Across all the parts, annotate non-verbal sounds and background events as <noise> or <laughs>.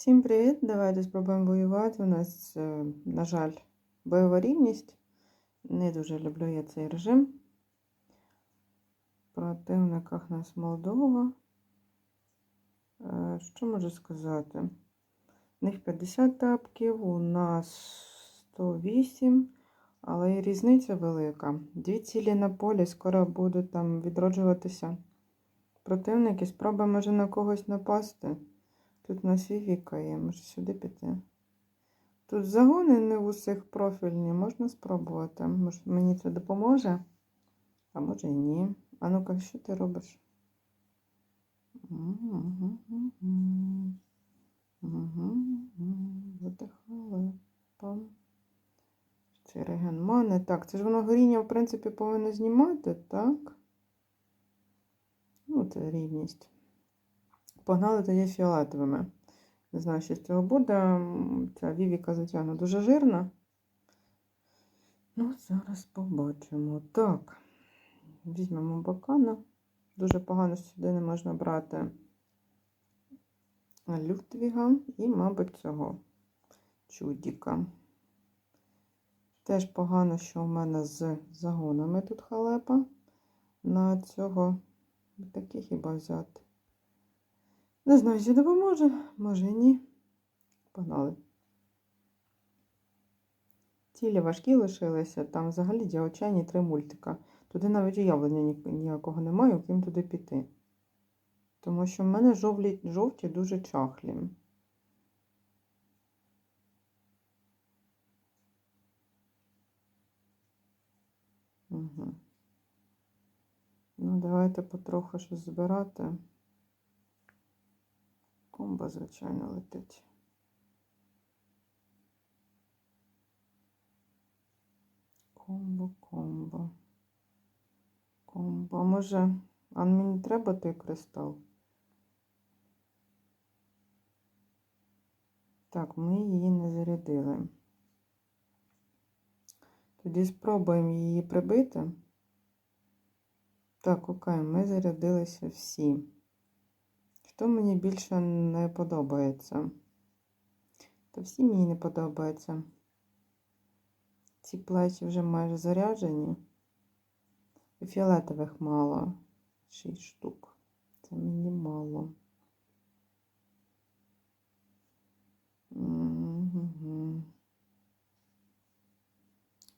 Всім привіт! Давайте спробуємо воювати. У нас, е, на жаль, бойова рівність. Не дуже люблю я цей режим. Противниках нас Молдова. Е, Що можу сказати? У них 50 тапків, у нас 108, але і різниця велика. Дві цілі на полі скоро будуть там відроджуватися. Противники, спроба може на когось напасти. Тут у нас Вівіка є, може сюди піти. Тут загони не в усіх профільні, можна спробувати. Може, мені це допоможе, а може і ні. А ну-ка, що ти робиш? Видихали. Пам. Цей реген мани. Так, це ж воно горіння, в принципі, повинно знімати, так? Ну, це рівність. Погнали тоді фіолетовими. Не знаю, що з цього буде. Ця вівіка, звичайно, дуже жирна. Ну, зараз побачимо. Так, візьмемо бакана. Дуже погано що сюди не можна брати Людвіга і, мабуть, цього чудіка. Теж погано, що в мене з загонами тут халепа. На цього такі хіба взяти. Не знаю, чи допоможе, може ні. Погнали. Цілі важкі лишилися, там взагалі діочайні три мультика. Туди навіть уявлення ніякого немає, окрім туди піти. Тому що в мене жовлі, жовті дуже чахлі. Угу. Ну, давайте потроху щось збирати. Комба, звичайно, летить. Комбо, комбо. Комбо. Може, а мені треба той кристал? Так, ми її не зарядили. Тоді спробуємо її прибити. Так, окей, ми зарядилися всі. Хто мені більше не подобається? Та всі мені не подобаються. Ці плечі вже майже заряджені. І фіолетових мало. Шість штук. Це мені мало.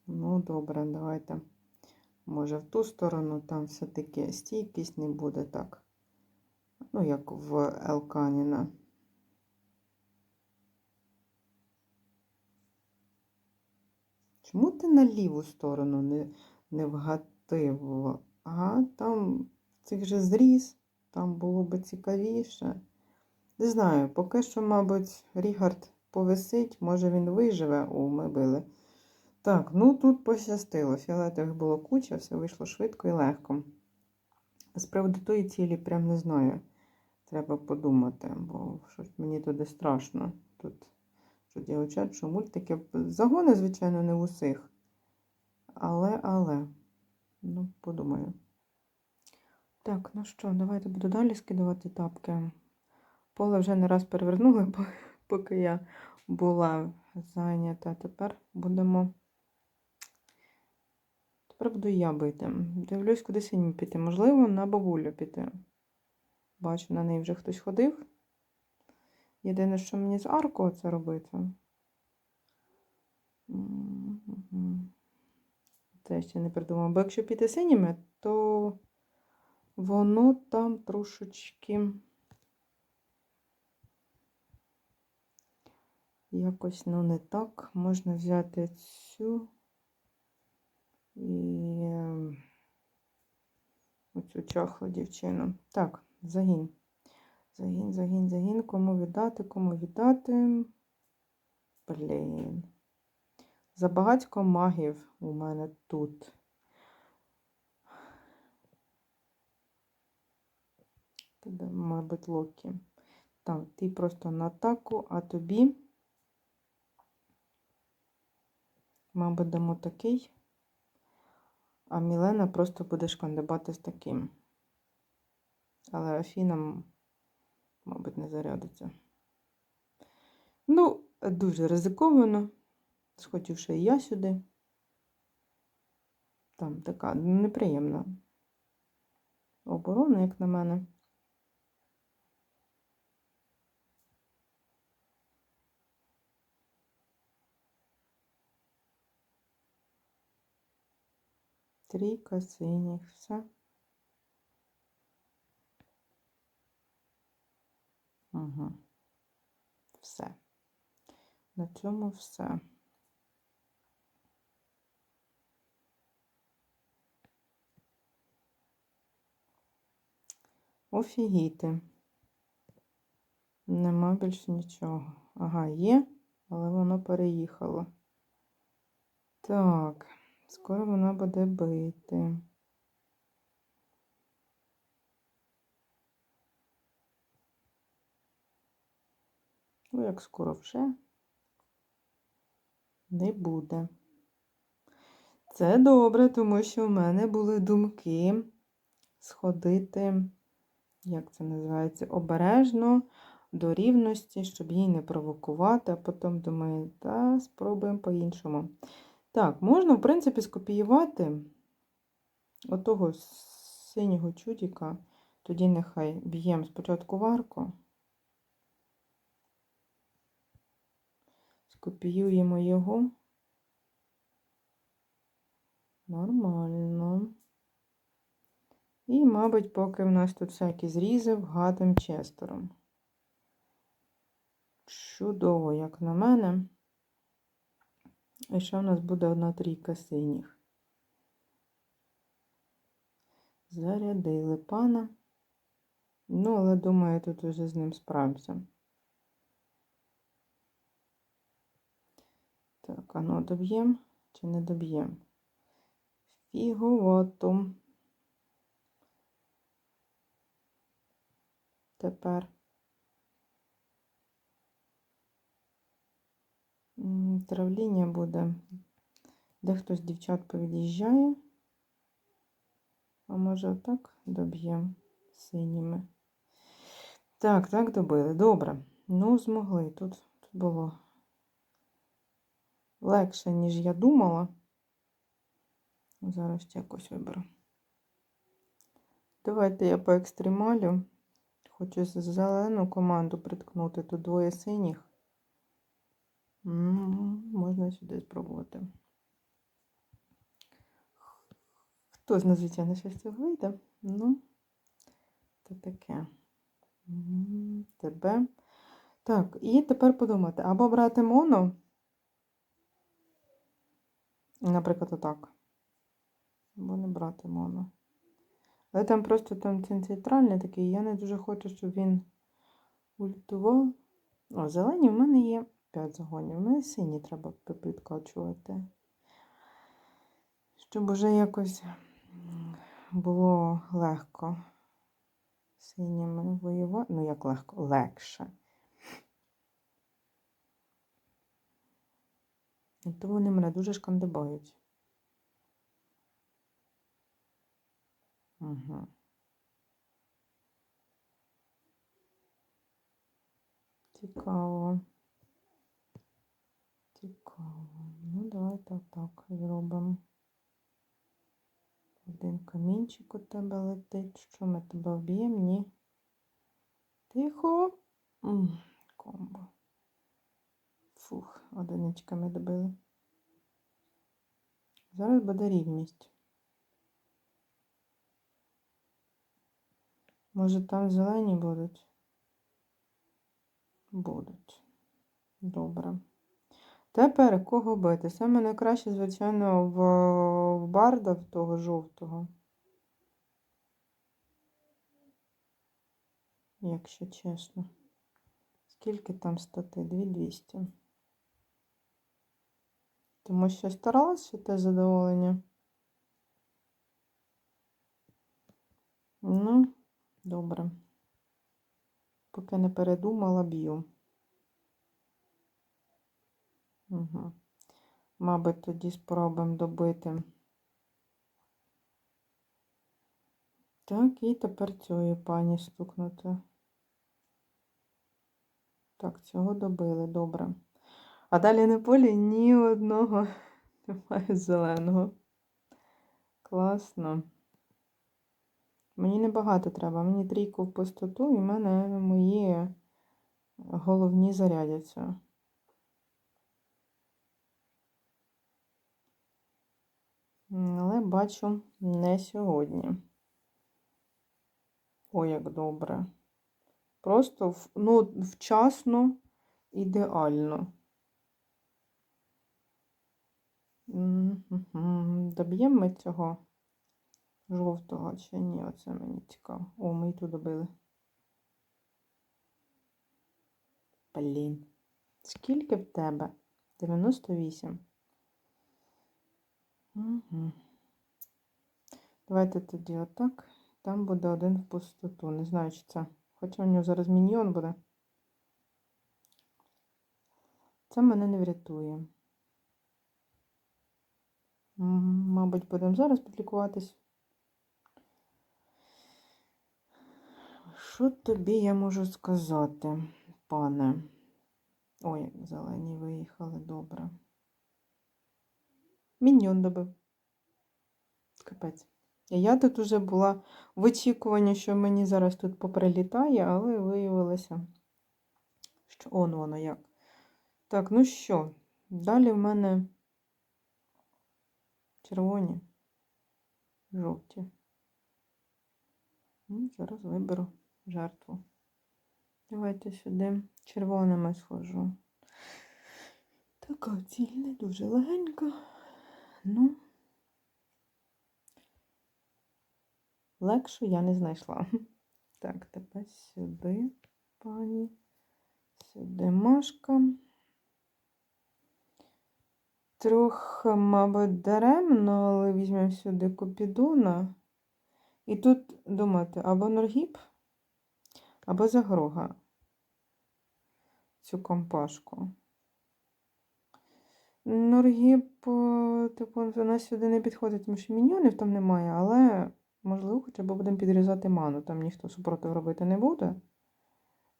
Ну, добре, давайте. Може, в ту сторону там все-таки стійкість не буде так. Ну, як в Елканіна. Чому ти на ліву сторону не, не вгатив? Ага, там цих же зріз, там було би цікавіше. Не знаю, поки що, мабуть, Рігард повисить, може він виживе. О, ми били. Так, ну тут пощастило. Фіолетових було куча, все вийшло швидко і легко. З приводу тої цілі, прям не знаю. Треба подумати, бо щось мені туди страшно. Тут що дівчат, що мультики. Загони, звичайно, не в усіх. Але, але, ну, подумаю. Так, ну що, давайте буду далі скидувати тапки. Поле вже не раз перевернули, <laughs> поки я була зайнята. Тепер будемо. Тепер буду я бити. Дивлюсь, куди синім піти. Можливо, на бабулю піти. Бачу, на неї вже хтось ходив. Єдине, що мені з аркою це робити. Це ще не придумала. Бо якщо піти синіми, то воно там трошечки якось ну, не так. Можна взяти цю і оцю чахлу дівчину. Так, загін. Загін, загін, загін. Кому віддати, кому віддати. Блін. Забагатько магів у мене тут. Туди, мабуть, Локі. Так, ти просто на атаку, а тобі, мабуть, дамо такий. А Мілена просто буде шкандибати з таким. Але Афіна, мабуть, не зарядиться. Ну, дуже ризиковано. Схотівши і я сюди. Там така неприємна оборона, як на мене. Трійка синіх, все. Угу. Все. На цьому все. Офігіти. Нема більше нічого. Ага, є, але воно переїхало. Так, скоро вона буде бити. Ну, як скоро вже не буде. Це добре, тому що в мене були думки сходити, як це називається, обережно до рівності, щоб її не провокувати, а потім думаю, та спробуємо по-іншому. Так, можна, в принципі, скопіювати отого синього чудіка, тоді нехай б'ємо спочатку варку. Скопіюємо його. Нормально. І, мабуть, поки в нас тут всякі зрізи вгадим честером. Чудово, як на мене. І ще в нас буде одна трійка синіх. Зарядили пана. Ну, але думаю, тут вже з ним справимося. Так, а ну доб'ємо чи не доб'ємо? Фіговато. Тепер травління буде. Дехто з дівчат повід'їжджає. А може отак доб'ємо синіми. Так, так добили. Добре. Ну, змогли. Тут, тут було легше, ніж я думала. Зараз якось виберу. Давайте я по екстремалю. Хочу зелену команду приткнути. Тут двоє синіх. Можна сюди спробувати. Хто з надзвичайно щось цього вийде? Ну, це таке. Тебе. Так, і тепер подумати, або брати моно, наприклад, отак. Або не брати моно. Але там просто там цей центральний такий, я не дуже хочу, щоб він ультував. О, зелені в мене є 5 загонів. У мене сині треба підкачувати. Щоб уже якось було легко синіми воювати. Ну, як легко, легше. І то вони мене дуже шкандибають. Угу. Цікаво. Цікаво. Ну, давайте так зробимо. Один камінчик у тебе летить. Що ми тебе вб'ємо? Ні. Тихо. Комбо. Фух, одиничками добили. Зараз буде рівність. Може там зелені будуть? Будуть. Добре. Тепер кого бити? Саме найкраще, звичайно, в, в барда в того жовтого. Якщо чесно. Скільки там стати? 2200. Тому що старалась, що те задоволення. Ну, добре. Поки не передумала, б'ю. Угу. Мабуть, тоді спробуємо добити. Так, і тепер цієї пані стукнути. Так, цього добили, добре. А далі на полі ні одного <laughs> немає зеленого. Класно. Мені небагато треба, мені трійку в пустоту, і в мене мої головні зарядяться. Але бачу не сьогодні. О, як добре. Просто ну, вчасно, ідеально. Доб'ємо ми цього жовтого чи ні? Оце мені цікаво. О, ми і ту добили. Блін. Скільки в тебе? 98. Угу. Давайте тоді отак. Там буде один в пустоту. Не знаю, чи це. Хоча у нього зараз міньйон буде. Це мене не врятує. Мабуть, будемо зараз підлікуватись. Що тобі я можу сказати, пане? Ой, зелені виїхали, добре. Міньйон добив. Капець. Я тут уже була в очікуванні, що мені зараз тут поприлітає, але виявилося, що он воно як. Так, ну що, далі в мене червоні, жовті. Ну, Зараз виберу жертву. Давайте сюди червоними схожу. Така ціль не дуже легенька. Ну, легшу я не знайшла. Так, тепер сюди, пані. Сюди Машка. Трохи, мабуть, даремно, але візьмемо сюди Купідона. І тут думати або Норгіп, або Загрога. Цю компашку. Норгіп, е, типу, вона сюди не підходить, тому що міньйонів там немає, але, можливо, хоча б будемо підрізати ману. Там ніхто супротив робити не буде.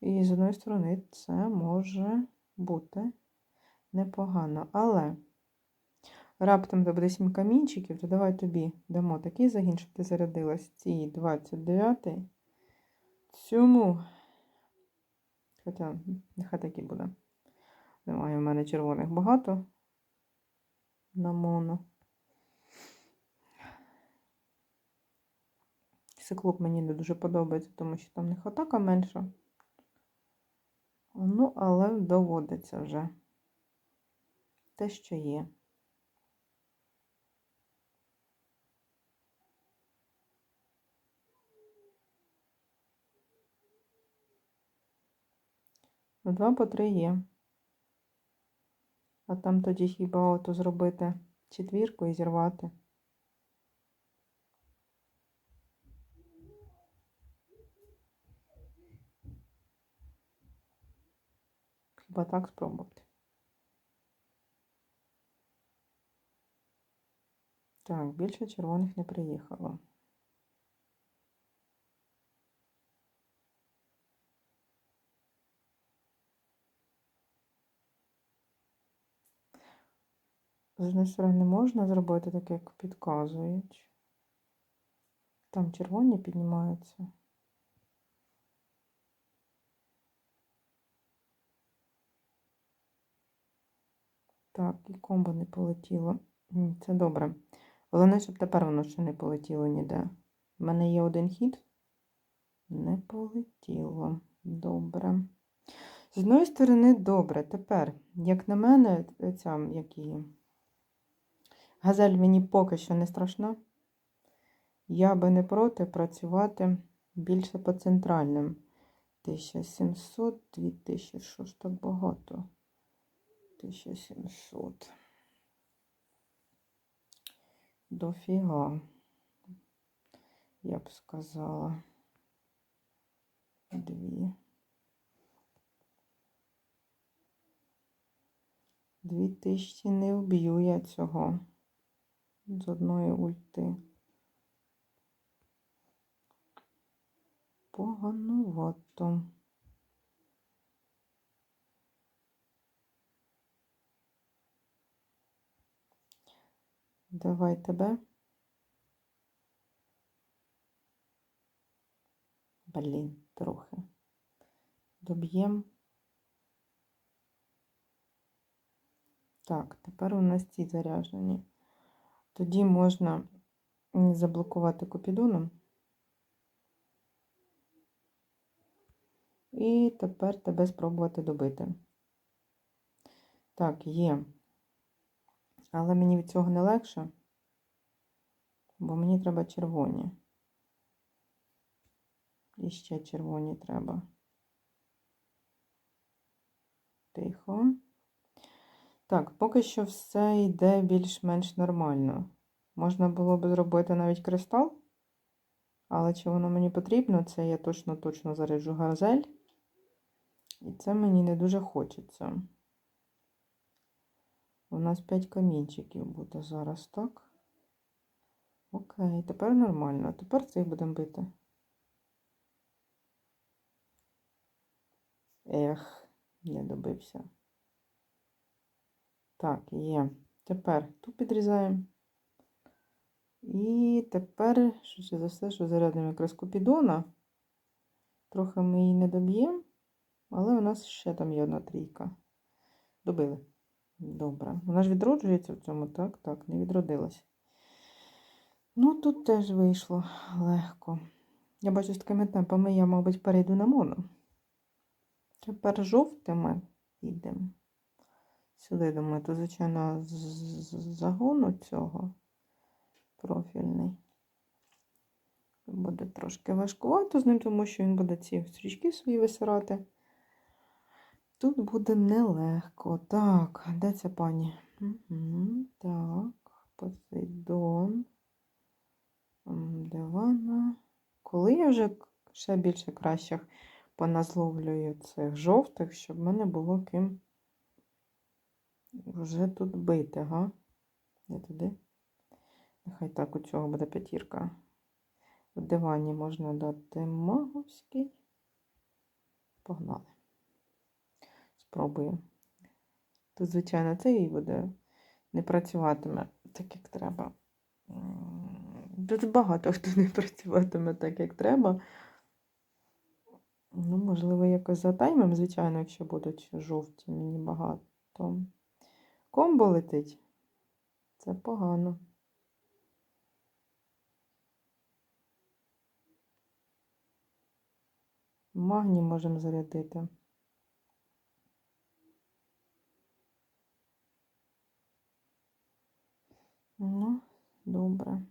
І з одної сторони це може бути непогано. Але раптом де буде 7 камінчиків, то давай тобі дамо такий загін, щоб ти зарядилась цій 29 цьому. Хоча, нехай такий буде. Немає в мене червоних багато на моно. Циклоп мені не дуже подобається, тому що там них атака менша. Ну, але доводиться вже те, що є. Два по три є. А там тоді хіба ото зробити четвірку і зірвати. Хіба так спробувати. Так, більше червоних не приїхало. З однієї сторони можна зробити таке, як підказують. Там червоні піднімаються. Так, і комбо не полетіло. Це добре. Головне, щоб тепер воно ще не полетіло ніде. У мене є один хід. Не полетіло. Добре. З одної сторони, добре. Тепер, як на мене, ця, як її, газель мені поки що не страшна. Я би не проти працювати більше по центральним. 1700, 2000, що ж так багато? 1700. Дофіга, я б сказала. Дві. Дві тисячі не вб'ю я цього з одної ульти. Поганувато. Давай тебе. Блін, трохи. Доб'ємо. Так, тепер у нас ці заряжені. Тоді можна заблокувати купідоном. І тепер тебе спробувати добити. Так, є. Але мені від цього не легше, бо мені треба червоні. І ще червоні треба. Тихо. Так, поки що все йде більш-менш нормально. Можна було б зробити навіть кристал, але чи воно мені потрібно, це я точно-точно заряджу газель. І це мені не дуже хочеться. У нас 5 камінчиків буде зараз, так? Окей, тепер нормально. Тепер цих будемо бити. Ех, не добився. Так, є. Тепер ту підрізаємо. І тепер, що за все, що зарядимо якраз купідона. Трохи ми її не доб'ємо, але у нас ще там є одна трійка. Добили. Добре. Вона ж відроджується в цьому, так? Так, не відродилась. Ну, тут теж вийшло легко. Я бачу, з такими темпами я, мабуть, перейду на моно. Тепер жовтими йдемо. Сюди, думаю, то, звичайно, загону цього профільний. Буде трошки важкувато з ним, тому що він буде ці стрічки свої висирати. Тут буде нелегко. Так, де ця пані? Угу, так, Посейдон. Де вона? Коли я вже ще більше кращих поназловлюю цих жовтих, щоб в мене було ким вже тут бити, га? Не туди. Нехай так у цього буде п'ятірка. В дивані можна дати маговський. Погнали. Спробую. Тут, звичайно, цей буде не працюватиме так, як треба. Тут багато хто не працюватиме так, як треба. Ну, можливо, якось за таймом, звичайно, якщо будуть жовті, мені багато. Комбо летить. Це погано. Магні можемо зарядити. Ну, добре.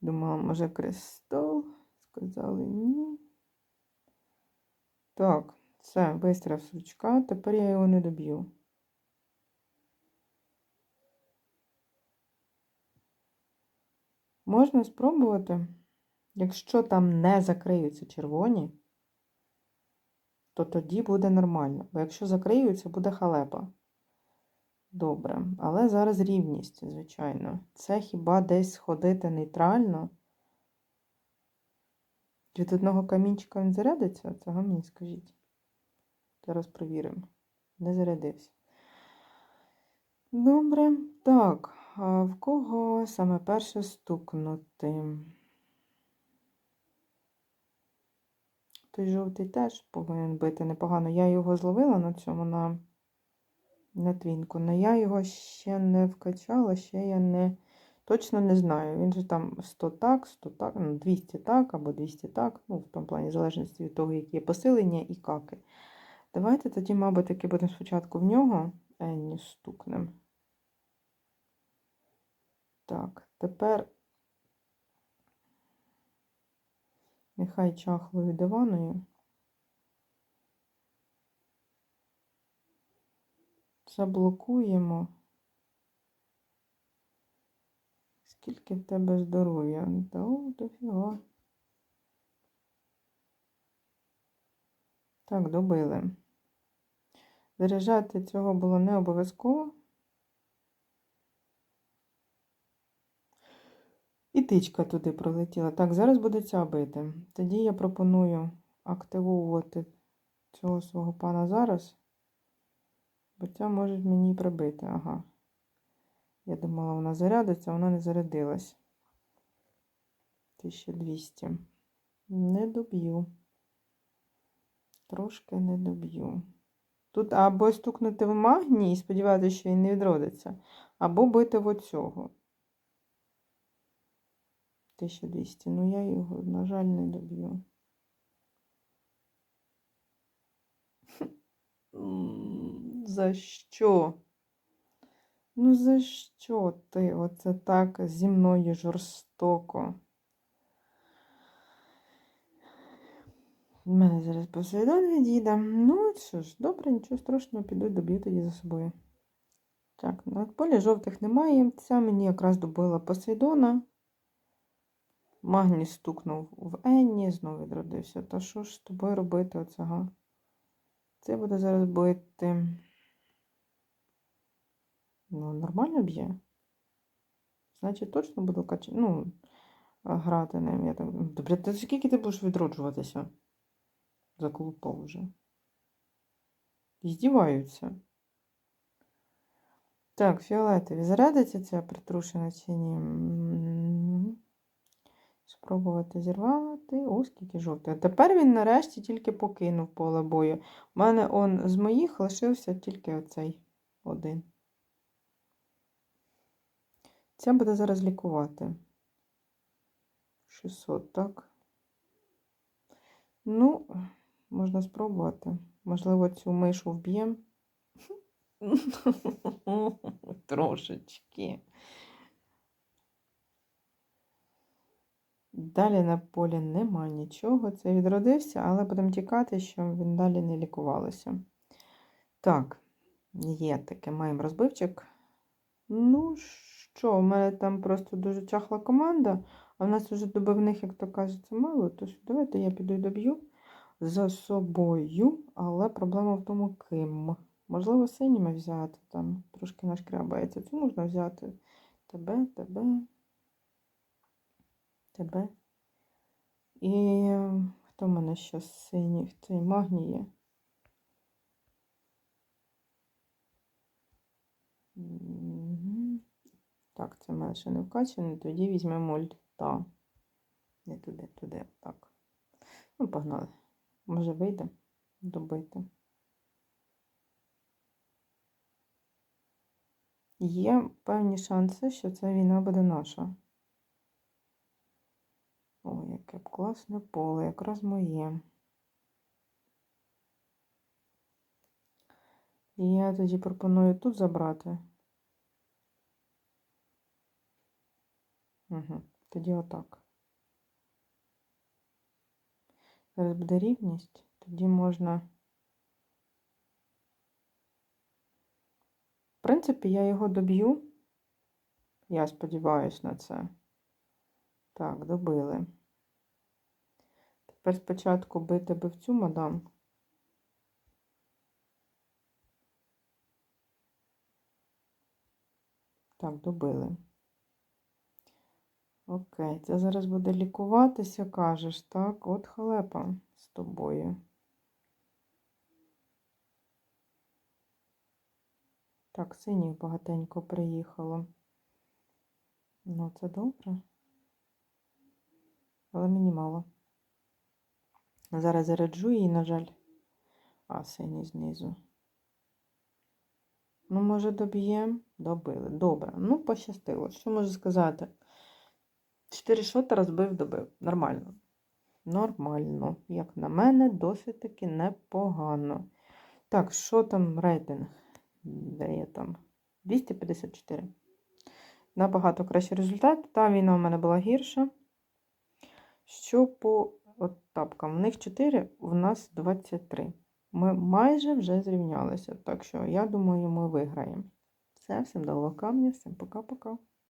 Думала, може, кристал. Сказали ні. Так, все, вистріл сучка. Тепер я його не доб'ю. Можна спробувати. Якщо там не закриються червоні, то тоді буде нормально. Бо якщо закриються, буде халепа. Добре, але зараз рівність, звичайно. Це хіба десь ходити нейтрально? Від одного камінчика він зарядиться? Це мені скажіть. Зараз провіримо. Не зарядився. Добре. Так, в кого саме перше стукнути? Той жовтий теж повинен бити непогано. Я його зловила на цьому на, на твінку, але я його ще не вкачала, ще я не точно не знаю. Він же там 100 так, 100 так, ну 200 так або 200 так, ну в тому плані, в залежності від того, які є посилення і каки. Давайте тоді, мабуть, таки будемо спочатку в нього Енні стукнемо. Так, тепер нехай чахлою диваною. Заблокуємо. Скільки в тебе здоров'я? Та о, дофіга. Так, добили. Заряджати цього було не обов'язково. І тичка туди пролетіла. Так, зараз буде ця бити. Тоді я пропоную активовувати цього свого пана зараз. Бо ця може мені прибити. Ага. Я думала, вона зарядиться, вона не зарядилась. 1200. Не доб'ю. Трошки не доб'ю. Тут або стукнути в магній і сподіватися, що він не відродиться, або бити в оцього. 1200. Ну, я його, на жаль, не доб'ю. За що? Ну, за що ти оце так зі мною жорстоко? У мене зараз Посейдон відійде. Ну, що ж, добре, нічого страшного, піду доб'ю тоді за собою. Так, на полі жовтих немає. Ця мені якраз добила Посейдона. Магній стукнув в Енні, знову відродився. Та що ж з тобою робити оцього? Це буде зараз бити. Ну, нормально б'є. Значить, точно буду кач... ну, грати ним. Я так... Добре, та скільки ти будеш відроджуватися? Заклупав вже. Здіваються. Так, фіолетові. Зарядиться ця притрушена чи ні? Спробувати зірвати. О, скільки жовтих. Тепер він нарешті тільки покинув поле бою. У мене он з моїх лишився тільки оцей один. Ця буде зараз лікувати. 600, так? Ну, можна спробувати. Можливо, цю мишу вб'ємо. <laughs> Трошечки. Далі на полі нема нічого. Це відродився, але будемо тікати, щоб він далі не лікувалося. Так, є таке, маємо розбивчик. Ну, що, у мене там просто дуже чахла команда, а в нас вже добивних, як то кажеться, мало. Тож давайте я піду і доб'ю за собою, але проблема в тому, ким. Можливо, синіми взяти там, трошки нашкрябається. Це можна взяти тебе, тебе, тебе. І хто мене ще з синіх? Цей магній є. Так, це в мене ще не вкачане, тоді візьмемо льта. Не туди, туди, так. Ну, погнали. Може вийде добити. Є певні шанси, що ця війна буде наша. Ой, яке б класне поле, якраз моє. І я тоді пропоную тут забрати. Угу. Тоді отак. Зараз буде рівність, тоді можна. В принципі, я його доб'ю. Я сподіваюся на це. Так, добили. Тепер спочатку бити би в цю мадам. Так, добили. Окей, це зараз буде лікуватися, кажеш, так? От халепа з тобою. Так, синіх багатенько приїхало. Ну, це добре. Але мені мало. Зараз заряджу її, на жаль. А, синій знизу. Ну, може, доб'ємо? Добили. Добре. Ну, пощастило. Що можу сказати? Чотири шота розбив, добив. Нормально. Нормально. Як на мене, досить таки непогано. Так, що там рейтинг? Де я там? 254. Набагато кращий результат. Та війна у мене була гірша. Що по от тапкам? В них 4, в нас 23. Ми майже вже зрівнялися. Так що, я думаю, ми виграємо. Все, всім дало камня, всім пока-пока.